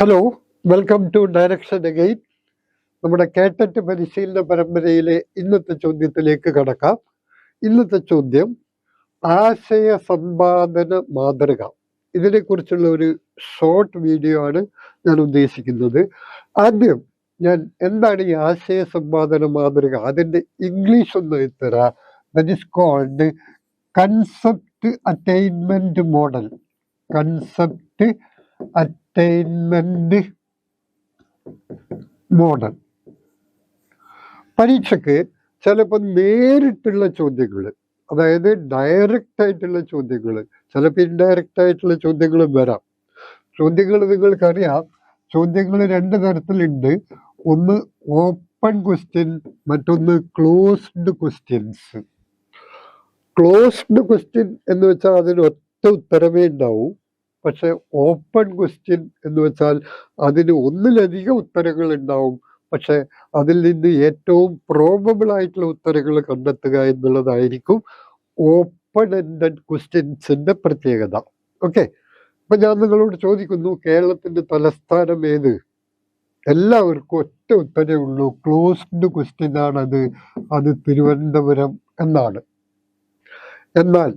Hello welcome to direction again നമ്മുടെ കേട്ടറ്റ് പരിശീലന പരമ്പരയിലെ ഇന്നത്തെ ചോദ്യത്തിലേക്ക് കടക്കാം. ഇന്നത്തെ ചോദ്യം ആശയ സമ്പാദന മാതൃക. ഇതിനെക്കുറിച്ചുള്ള ഒരു ഷോർട്ട് വീഡിയോ ആണ് ഞാൻ ഉദ്ദേശിക്കുന്നത്. ആദ്യം ഞാൻ എന്താണ് ഈ ആശയ സമ്പാദന മാതൃക? അതിന്റെ ഇംഗ്ലീഷ് ഒന്ന് തരാം that is called concept attainment model concept attainment model പരീക്ഷയ്ക്ക് ചിലപ്പോൾ നേരിട്ടുള്ള ചോദ്യങ്ങൾ അതായത് ഡയറക്റ്റ് ആയിട്ടുള്ള ചോദ്യങ്ങൾ ചിലപ്പോൾ ഇൻഡയറക്റ്റ് ആയിട്ടുള്ള ചോദ്യങ്ങളും വരാം. ചോദ്യങ്ങൾ നിങ്ങൾക്കറിയാം. ചോദ്യങ്ങൾ രണ്ട് തരത്തിലുണ്ട്. ഒന്ന് ഓപ്പൺ ക്വസ്റ്റ്യൻ മറ്റൊന്ന് ക്ലോസ്ഡ് ക്വസ്റ്റ്യൻസ് ക്ലോസ്ഡ് ക്വസ്റ്റ്യൻ എന്ന് വെച്ചാൽ അതിന് ഒറ്റ ഉത്തരമേ ഉണ്ടാവൂ. പക്ഷെ ഓപ്പൺ ക്വസ്റ്റ്യൻ എന്ന് വെച്ചാൽ അതിന് ഒന്നിലധികം ഉത്തരങ്ങൾ ഉണ്ടാവും. പക്ഷെ അതിൽ നിന്ന് ഏറ്റവും പ്രോബബിൾ ആയിട്ടുള്ള ഉത്തരങ്ങൾ കണ്ടെത്തുക എന്നുള്ളതായിരിക്കും ഓപ്പൺ എൻഡഡ് ക്വസ്റ്റ്യൻസിന്റെ പ്രത്യേകത. ഓക്കെ അപ്പൊ ഞാൻ നിങ്ങളോട് ചോദിക്കുന്നു കേരളത്തിന്റെ തലസ്ഥാനം ഏത്? എല്ലാവർക്കും ഒറ്റ ഉത്തരേ ഉള്ളൂ. ക്ലോസ്ഡ് ക്വസ്റ്റ്യൻ ആണത്. അത് തിരുവനന്തപുരം എന്നാണ്. എന്നാൽ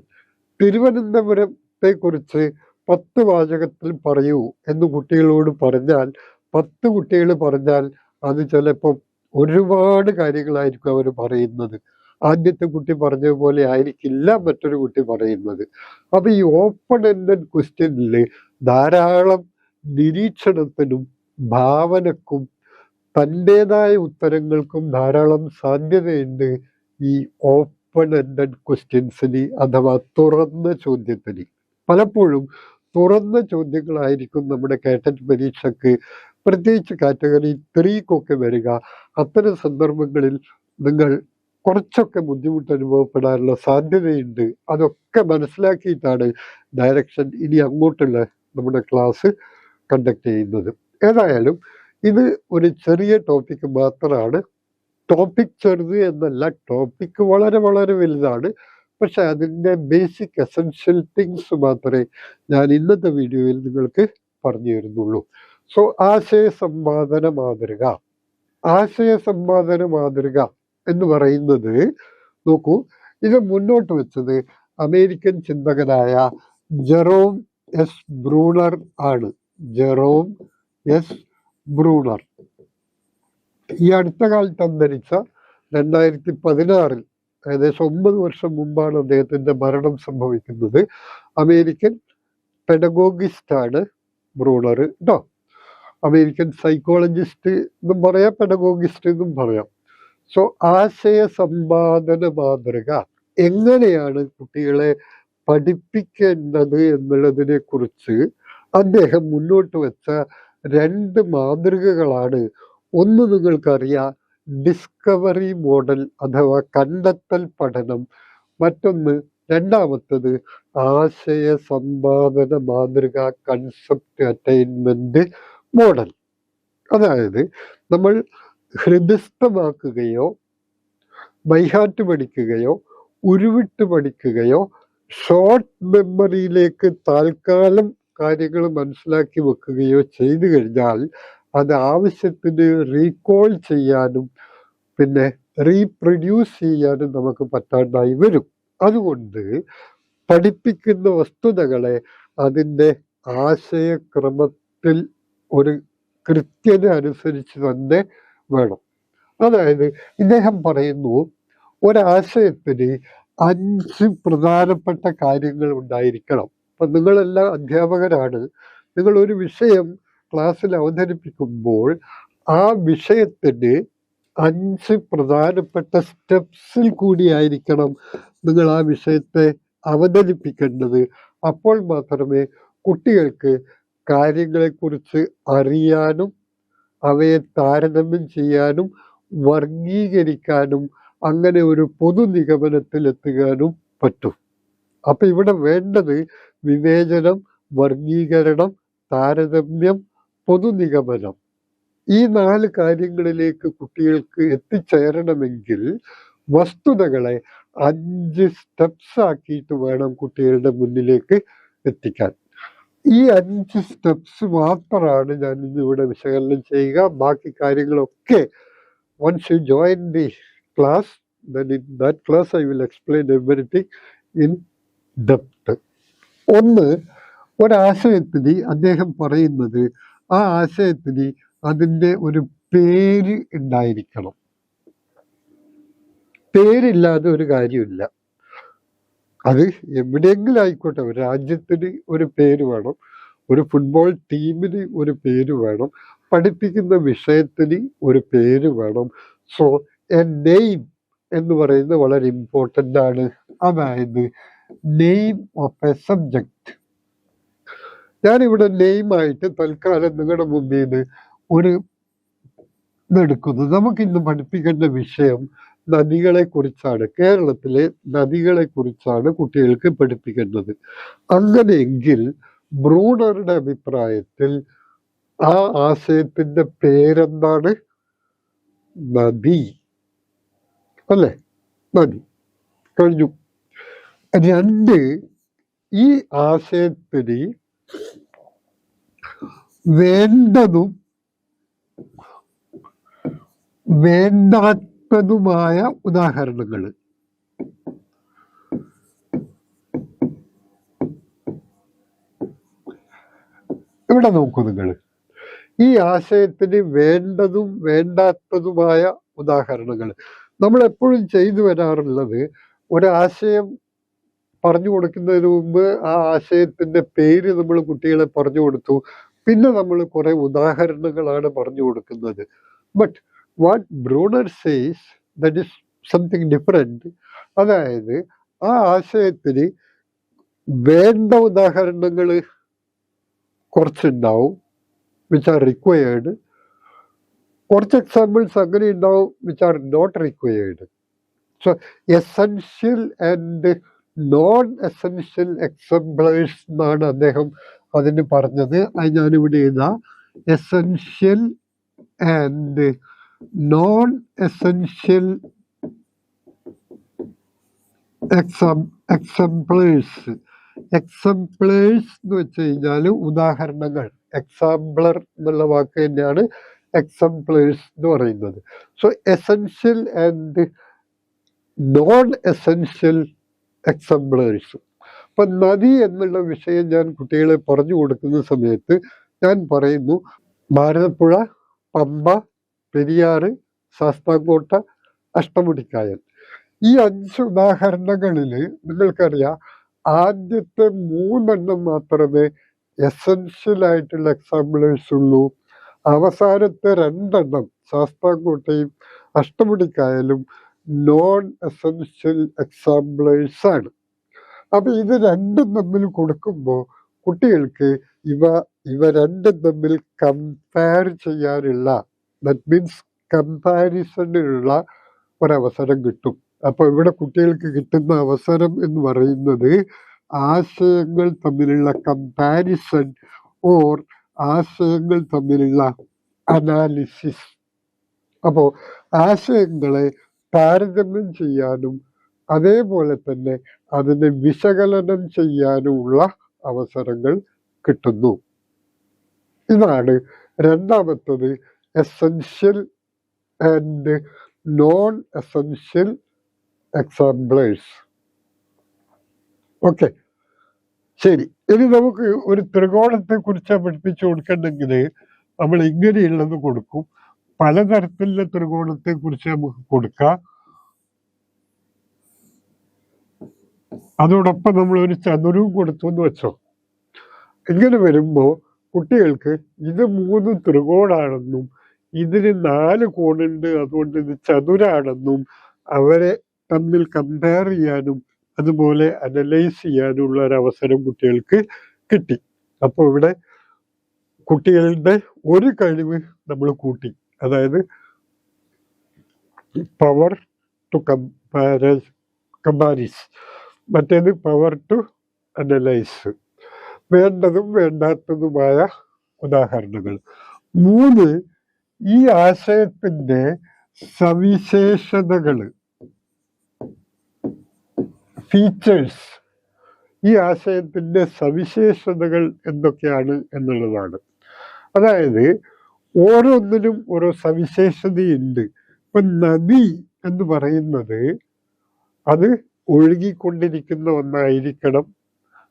തിരുവനന്തപുരത്തെ കുറിച്ച് പത്ത് വാചകത്തിൽ പറയൂ എന്ന് കുട്ടികളോട് പറഞ്ഞാൽ പത്ത് കുട്ടികൾ പറഞ്ഞാൽ അത് ചിലപ്പോൾ ഒരുപാട് കാര്യങ്ങളായിരിക്കും അവർ പറയുന്നത്. ആദ്യത്തെ കുട്ടി പറഞ്ഞതുപോലെ ആയിരിക്കില്ല മറ്റൊരു കുട്ടി പറയുന്നത്. അപ്പൊ ഈ ഓപ്പൺ എൻഡഡ് ക്വസ്റ്റ്യനിൽ ധാരാളം നിരീക്ഷണത്തിനും ഭാവനക്കും തന്റെതായ ഉത്തരങ്ങൾക്കും ധാരാളം സാധ്യതയുണ്ട് ഈ ഓപ്പൺ എൻഡഡ് ക്വസ്റ്റ്യൻസിന് അഥവാ തുറന്ന ചോദ്യത്തിന്. പലപ്പോഴും തുറന്ന ചോദ്യങ്ങളായിരിക്കും നമ്മുടെ കാറ്റഡ് പരീക്ഷക്ക്. പ്രത്യേകിച്ച് കാറ്റഗറി ത്രീക്കൊക്കെ വരിക അത്തരം സന്ദർഭങ്ങളിൽ നിങ്ങൾ കുറച്ചൊക്കെ ബുദ്ധിമുട്ട് അനുഭവപ്പെടാനുള്ള സാധ്യതയുണ്ട്. അതൊക്കെ മനസ്സിലാക്കിയിട്ടാണ് ഡയറക്ഷൻ ഇനി അങ്ങോട്ടുള്ള നമ്മുടെ ക്ലാസ് കണ്ടക്ട് ചെയ്യുന്നത്. ഏതായാലും ഇത് ഒരു ചെറിയ ടോപ്പിക്ക് മാത്രമാണ്. ടോപ്പിക് ചെറുത് എന്നല്ല ടോപ്പിക്ക് വളരെ വളരെ വലുതാണ്. പക്ഷെ അതിന്റെ ബേസിക് എസെൻഷ്യൽ തിങ്സ് മാത്രമേ ഞാൻ ഇന്നത്തെ വീഡിയോയിൽ നിങ്ങൾക്ക് പറഞ്ഞു തരുന്നുള്ളൂ. സോ ആശയ സമ്പാദന മാതൃക. ആശയ സമ്പാദന മാതൃക എന്ന് പറയുന്നത് നോക്കൂ ഇത് മുന്നോട്ട് വെച്ചത് അമേരിക്കൻ ചിന്തകനായ ജെറോം എസ് ബ്രൂണർ ആണ്. Jerome S Bruner. ഈ അടുത്ത കാലത്ത് അന്തരിച്ച രണ്ടായിരത്തി പതിനാറിൽ ഏകദേശം ഒമ്പത് വർഷം മുമ്പാണ് അദ്ദേഹത്തിന്റെ മരണം സംഭവിക്കുന്നത്. അമേരിക്കൻ പെഡഗോഗിസ്റ്റ് ആണ് ബ്രൂണർ കേട്ടോ അമേരിക്കൻ സൈക്കോളജിസ്റ്റ് എന്നും പറയാം പെഡഗോഗിസ്റ്റ് എന്നും പറയാം. സോ ആശയ സമ്പാദന മാതൃക. എങ്ങനെയാണ് കുട്ടികളെ പഠിപ്പിക്കേണ്ടത് എന്നുള്ളതിനെ കുറിച്ച് അദ്ദേഹം മുന്നോട്ട് വെച്ച രണ്ട് മാതൃകകളാണ്. ഒന്ന് നിങ്ങൾക്കറിയാം ഡിസ്കവറി മോഡൽ അഥവാ കണ്ടെത്തൽ പഠനം. മറ്റൊന്ന് രണ്ടാമത്തത് ആശയ സമ്പാദന മാതൃക കൺസെപ്റ്റ് അറ്റൈൻമെന്റ് മോഡൽ അതായത് നമ്മൾ ഹൃദയസ്ഥമാക്കുകയോ ബൈഹാറ്റ് പഠിക്കുകയോ ഉരുവിട്ട് പഠിക്കുകയോ ഷോർട്ട് മെമ്മറിയിലേക്ക് താൽക്കാലം കാര്യങ്ങൾ മനസ്സിലാക്കി വെക്കുകയോ ചെയ്തു കഴിഞ്ഞാൽ അത് ആവശ്യത്തിന് റീകോൾ ചെയ്യാനും പിന്നെ റീപ്രൊഡ്യൂസ് ചെയ്യാനും നമുക്ക് പറ്റാണ്ടായി വരും. അതുകൊണ്ട് പഠിപ്പിക്കുന്ന വസ്തുതകളെ അതിന്റെ ആശയക്രമത്തിൽ ഒരു കൃത്യത അനുസരിച്ച് തന്നെ വേണം. അതായത് ഇദ്ദേഹം പറയുന്നു ഒരാശയത്തിന് അഞ്ച് പ്രധാനപ്പെട്ട കാര്യങ്ങൾ ഉണ്ടായിരിക്കണം. അപ്പൊ നിങ്ങളെല്ലാം അധ്യാപകരാണ്. നിങ്ങൾ ഒരു വിഷയം ക്ലാസ്സിൽ അവതരിപ്പിക്കുമ്പോൾ ആ വിഷയത്തിന് അഞ്ച് പ്രധാനപ്പെട്ട സ്റ്റെപ്സിൽ കൂടിയായിരിക്കണം നിങ്ങൾ ആ വിഷയത്തെ അവതരിപ്പിക്കേണ്ടത്. അപ്പോൾ മാത്രമേ കുട്ടികൾക്ക് കാര്യങ്ങളെക്കുറിച്ച് അറിയാനും അവയെ താരതമ്യം ചെയ്യാനും വർഗീകരിക്കാനും അങ്ങനെ ഒരു പൊതു നിഗമനത്തിലെത്തുവാനും പറ്റും. അപ്പം ഇവിടെ വേണ്ടത് വിവേചനം വർഗീകരണം താരതമ്യം പൊതുനിഗമനം. ഈ നാല് കാര്യങ്ങളിലേക്ക് കുട്ടികൾക്ക് എത്തിച്ചേരണമെങ്കിൽ വസ്തുതകളെ അഞ്ച് സ്റ്റെപ്സ് ആക്കിയിട്ട് വേണം കുട്ടികളുടെ മുന്നിലേക്ക് എത്തിക്കാൻ. ഈ അഞ്ച് സ്റ്റെപ്സ് മാത്രമാണ് ഞാൻ ഇന്നിവിടെ വിശകലനം ചെയ്യുക. ബാക്കി കാര്യങ്ങളൊക്കെ once you join the class, then in that class I will explain everything in depth. ഒന്ന് ഒരാശയത്തിന് അദ്ദേഹം പറയുന്നത് ആ ആശയത്തിന് അതിന്റെ ഒരു പേര് ഉണ്ടായിരിക്കണം. പേരില്ലാതെ ഒരു കാര്യമില്ല. അത് എവിടെയെങ്കിലും ആയിക്കോട്ടെ ഒരു രാജ്യത്തിന് ഒരു പേര് വേണം ഒരു ഫുട്ബോൾ ടീമിന് ഒരു പേര് വേണം പഠിപ്പിക്കുന്ന വിഷയത്തിന് ഒരു പേര് വേണം. സോ എ നെയിം എന്ന് പറയുന്നത് വളരെ ഇമ്പോർട്ടന്റ് ആണ്. അതായത് നെയിം ഓഫ് എ സബ്ജക്റ്റ് ഞാനിവിടെ നെയിമായിട്ട് തൽക്കാലം നിങ്ങളുടെ മുമ്പിൽ നിന്ന് ഒരു ഇതെടുക്കുന്നു നമുക്കിന്ന് പഠിപ്പിക്കേണ്ട വിഷയം നദികളെ കുറിച്ചാണ് കേരളത്തിലെ നദികളെ കുറിച്ചാണ് കുട്ടികൾക്ക് പഠിപ്പിക്കേണ്ടത്. അങ്ങനെയെങ്കിൽ ബ്രൂണറുടെ അഭിപ്രായത്തിൽ ആ ആശയത്തിന്റെ പേരെന്താണ്? നദി. അല്ലേ? നദി. കഴിഞ്ഞു. രണ്ട് ഈ ആശയത്തിന് വേണ്ടതും വേണ്ടാത്തതുമായ ഉദാഹരണങ്ങൾ ഇവിടെ നോക്കൂ നിങ്ങൾ ഈ ആശയത്തിന് വേണ്ടതും വേണ്ടാത്തതുമായ ഉദാഹരണങ്ങൾ നമ്മൾ എപ്പോഴും ചെയ്തു വരാറുള്ളത് ഒരാശയം പറഞ്ഞു കൊടുക്കുന്നതിന് മുമ്പ് ആ ആശയത്തിന്റെ പേര് നമ്മൾ കുട്ടികളെ പറഞ്ഞു കൊടുത്തു. പിന്നെ നമ്മൾ കുറെ ഉദാഹരണങ്ങളാണ് പറഞ്ഞു കൊടുക്കുന്നത്. But what Bruner says that is something different അതായത് ആ ആശയത്തിന് വേണ്ട ഉദാഹരണങ്ങൾ കുറച്ചുണ്ടാവും വിച്ച് ആർ റിക്വയേർഡ് കുറച്ച് എക്സാമ്പിൾസ് അങ്ങനെ ഉണ്ടാവും which are not required so essential and non essential exemplars എന്നാണ് അദ്ദേഹം അതിന് പറഞ്ഞത്. അത് ഞാനിവിടെ എഴുതാം. Essential and non essential exam exemplars exemplars എന്ന് വെച്ച് കഴിഞ്ഞാൽ ഉദാഹരണങ്ങൾ. എക്സാമ്പിളർ എന്നുള്ള വാക്ക് തന്നെയാണ് എക്സംപ്ലേഴ്സ് എന്ന് പറയുന്നത്. So essential and non essential exemplars അപ്പൊ നദി എന്നുള്ള വിഷയം ഞാൻ കുട്ടികളെ പറഞ്ഞു കൊടുക്കുന്ന സമയത്ത് ഞാൻ പറയുന്നു ഭാരതപ്പുഴ പമ്പ പെരിയാറ് ശാസ്താംകോട്ട അഷ്ടമുടിക്കായൽ. ഈ അഞ്ച് ഉദാഹരണങ്ങളിൽ നിങ്ങൾക്കറിയാം ആദ്യത്തെ മൂന്നെണ്ണം മാത്രമേ എസൻഷ്യൽ ആയിട്ടുള്ള എക്സാമ്പിളേഴ്സ് ഉള്ളൂ അവസാനത്തെ രണ്ടെണ്ണം ശാസ്താംകോട്ടയും അഷ്ടമുടിക്കായലും നോൺ എസൻഷ്യൽ എക്സാമ്പിളേഴ്സ് ആണ്. അപ്പൊ ഇത് രണ്ടും തമ്മിൽ കൊടുക്കുമ്പോൾ കുട്ടികൾക്ക് ഇവ ഇവ രണ്ടും തമ്മിൽ കമ്പയർ ചെയ്യാനുള്ള ദറ്റ് മീൻസ് കമ്പാരിസണിനുള്ള ഒരവസരം കിട്ടും. അപ്പൊ ഇവിടെ കുട്ടികൾക്ക് കിട്ടുന്ന അവസരം എന്ന് പറയുന്നത് ആശയങ്ങൾ തമ്മിലുള്ള കമ്പാരിസൺ ഓർ ആശയങ്ങൾ തമ്മിലുള്ള അനാലിസിസ് അപ്പോൾ ആശയങ്ങളെ താരതമ്യം ചെയ്യാനും അതേപോലെ തന്നെ അതിനെ വിശകലനം ചെയ്യാനുമുള്ള അവസരങ്ങൾ കിട്ടുന്നു. ഇതാണ് രണ്ടാമത്തത് essential and non essential examples okay ശരി. ഇനി നമുക്ക് ഒരു ത്രികോണത്തെ കുറിച്ച് പഠിപ്പിച്ചു കൊടുക്കണമെങ്കിൽ നമ്മൾ ഇങ്ങനെയുള്ളത് കൊടുക്കും. പലതരത്തിലുള്ള ത്രികോണത്തെ കുറിച്ച് നമുക്ക് കൊടുക്കാം. അതോടൊപ്പം നമ്മൾ ഒരു ചതുരവും കൊടുത്തു എന്ന് വെച്ചോ. ഇങ്ങനെ വരുമ്പോൾ കുട്ടികൾക്ക് ഇത് മൂന്ന് ത്രികോണാണെന്നും ഇതിന് നാല് കോണുണ്ട് അതുകൊണ്ട് ഇത് ചതുരാണെന്നും അവരെ തമ്മിൽ കമ്പയർ ചെയ്യാനും അതുപോലെ അനലൈസ് ചെയ്യാനുള്ള ഒരു അവസരം കുട്ടികൾക്ക് കിട്ടി. അപ്പോൾ ഇവിടെ കുട്ടികളുടെ ഒരു കഴിവ് നമ്മൾ കൂട്ടി. അതായത് പവർ ടു കമ്പാരസ് കമ്പാരിസ് മറ്റേത് പവർ ടു അനലൈസ് വേണ്ടതും വേണ്ടാത്തതുമായ ഉദാഹരണങ്ങൾ. മൂന്ന് ഈ ആശയത്തിന്റെ സവിശേഷതകൾ. ഫീച്ചേഴ്സ് ഈ ആശയത്തിന്റെ സവിശേഷതകൾ എന്തൊക്കെയാണ് എന്നുള്ളതാണ്. അതായത് ഓരോന്നിനും ഓരോ സവിശേഷതയുണ്ട്. ഇപ്പൊ നദി എന്ന് പറയുന്നത് അത് ഒഴുകിക്കൊണ്ടിരിക്കുന്ന ഒന്നായിരിക്കണം.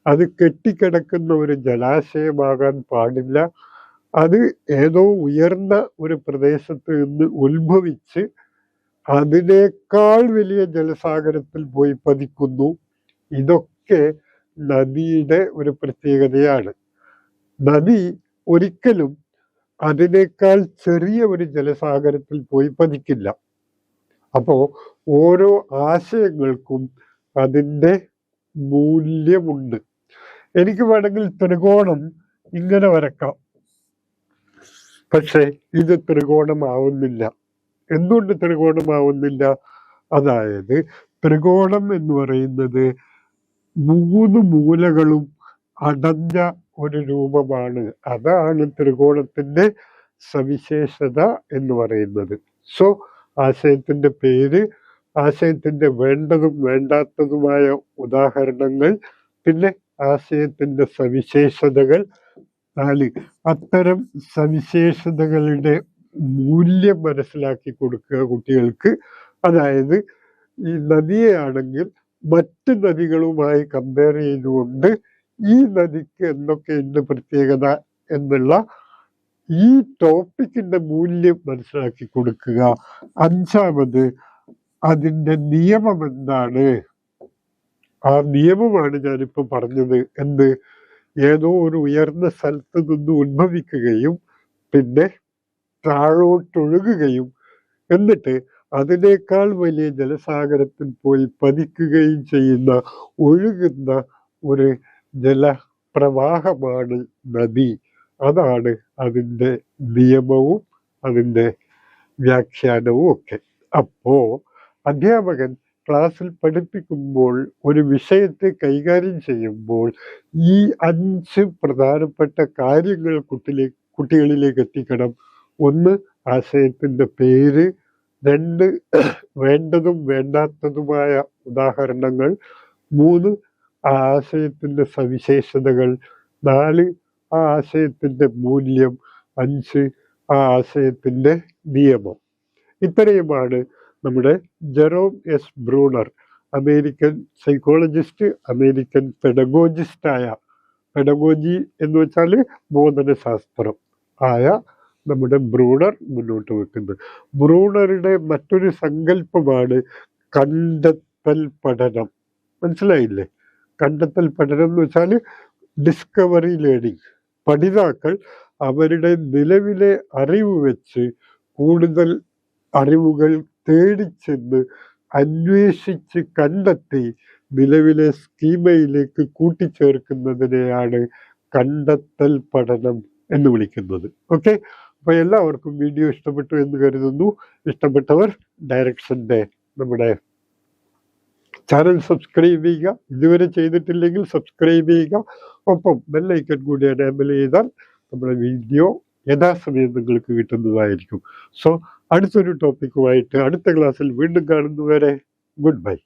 അത് കെട്ടിക്കിടക്കുന്ന ഒരു ജലാശയമാകാൻ പാടില്ല. അത് ഏതോ ഉയർന്ന ഒരു പ്രദേശത്ത് നിന്ന് ഉത്ഭവിച്ച് അതിനേക്കാൾ വലിയ ജലസാഗരത്തിൽ പോയി പതിക്കുന്നു. ഇതൊക്കെ നദിയുടെ ഒരു പ്രത്യേകതയാണ്. നദി ഒരിക്കലും അതിനേക്കാൾ ചെറിയ ഒരു ജലസാഗരത്തിൽ പോയി പതിക്കില്ല. അപ്പോൾ ഓരോ ആശയങ്ങൾക്കും അതിന്റെ മൂല്യമുണ്ട്. എനിക്ക് വേണമെങ്കിൽ ത്രികോണം ഇങ്ങനെ വരക്കാം പക്ഷെ ഇത് ത്രികോണമാവുന്നില്ല. എന്തുകൊണ്ട് ത്രികോണമാവുന്നില്ല? അതായത് ത്രികോണം എന്ന് പറയുന്നത് മൂന്ന് മൂലകളും അടഞ്ഞ ഒരു രൂപമാണ്. അതാണ് ത്രികോണത്തിന്റെ സവിശേഷത എന്ന് പറയുന്നത്. സോ ആശയത്തിന്റെ പേര് ആശയത്തിന്റെ വേണ്ടതും വേണ്ടാത്തതുമായ ഉദാഹരണങ്ങൾ പിന്നെ ആശയത്തിന്റെ സവിശേഷതകൾ. നാല് അത്തരം സവിശേഷതകളുടെ മൂല്യം മനസ്സിലാക്കി കൊടുക്കുക കുട്ടികൾക്ക്. അതായത് ഈ നദിയെ ആണെങ്കിൽ മറ്റ് നദികളുമായി കമ്പയർ ചെയ്തുകൊണ്ട് ഈ നദിക്ക് എന്തൊക്കെയുണ്ട് പ്രത്യേകത എന്നുള്ള ഈ ടോപ്പിക്കിന്റെ മൂല്യം മനസ്സിലാക്കി കൊടുക്കുക. അഞ്ചാമത് അതിന്റെ നിയമം എന്താണ്? ആ നിയമമാണ് ഞാനിപ്പോ പറഞ്ഞത്. എന്ത്? ഏതോ ഒരു ഉയർന്ന സ്ഥലത്ത് നിന്ന് ഉത്ഭവിക്കുകയും പിന്നെ താഴോട്ടൊഴുകുകയും എന്നിട്ട് അതിനേക്കാൾ വലിയ ജലസാഗരത്തിൽ പോയി പതിക്കുകയും ചെയ്യുന്ന ഒഴുകുന്ന ഒരു ജലപ്രവാഹമാണ് നദി. അതാണ് അതിന്റെ നിയമവും അതിന്റെ വ്യാഖ്യാനവും ഒക്കെ. അപ്പോ അധ്യാപകൻ ക്ലാസ്സിൽ പഠിപ്പിക്കുമ്പോൾ ഒരു വിഷയത്തെ കൈകാര്യം ചെയ്യുമ്പോൾ ഈ അഞ്ച് പ്രധാനപ്പെട്ട കാര്യങ്ങൾ കുട്ടിലെ കുട്ടികളിലേക്ക് എത്തിക്കണം. ഒന്ന് ആശയത്തിന്റെ പേര്. രണ്ട് വേണ്ടതും വേണ്ടാത്തതുമായ ഉദാഹരണങ്ങൾ. മൂന്ന് ആ ആശയത്തിന്റെ സവിശേഷതകൾ നാല് ആ ആശയത്തിന്റെ മൂല്യം അഞ്ച് ആ ആശയത്തിന്റെ നിയമം. ഇത്രയുമാണ് നമ്മുടെ Jerome S. Bruner American psychologist American പെഡഗോജിസ്റ്റായ pedagogy എന്ന് വെച്ചാൽ ബോധനശാസ്ത്രം ആയ നമ്മുടെ ബ്രൂണർ മുന്നോട്ട് വെക്കുന്നത്. ബ്രൂണറുടെ മറ്റൊരു സങ്കല്പമാണ് കണ്ടെത്തൽ പഠനം. മനസ്സിലായില്ലേ? കണ്ടെത്തൽ പഠനം എന്ന് വെച്ചാൽ ഡിസ്കവറി ലേണിംഗ് പഠിതാക്കൾ അവരുടെ നിലവിലെ അറിവ് വെച്ച് കൂടുതൽ അറിവുകൾ തേടിച്ചെന്ന് അന്വേഷിച്ച് കണ്ടെത്തി നിലവിലെ സ്കീമയിലേക്ക് കൂട്ടിച്ചേർക്കുന്നതിനെയാണ് കണ്ടെത്തൽ പഠനം എന്ന് വിളിക്കുന്നത്. ഓക്കെ അപ്പോൾ എല്ലാവർക്കും വീഡിയോ ഇഷ്ടപ്പെട്ടു എന്ന് കരുതുന്നു. ഇഷ്ടപ്പെട്ടവർ ഡയറക്ഷന്റെ നമ്മുടെ ചാനൽ സബ്സ്ക്രൈബ് ചെയ്യുക. ഇതുവരെ ചെയ്തിട്ടില്ലെങ്കിൽ സബ്സ്ക്രൈബ് ചെയ്യുക. ഒപ്പം ബെല്ലൈക്കൺ കൂടി എനേബിൾ ചെയ്താൽ നമ്മുടെ വീഡിയോ യഥാസമയം നിങ്ങൾക്ക് കിട്ടുന്നതായിരിക്കും. സോ അടുത്തൊരു ടോപ്പിക്കുമായിട്ട് അടുത്ത ക്ലാസ്സിൽ വീണ്ടും കാണുന്നവരെ ഗുഡ് ബൈ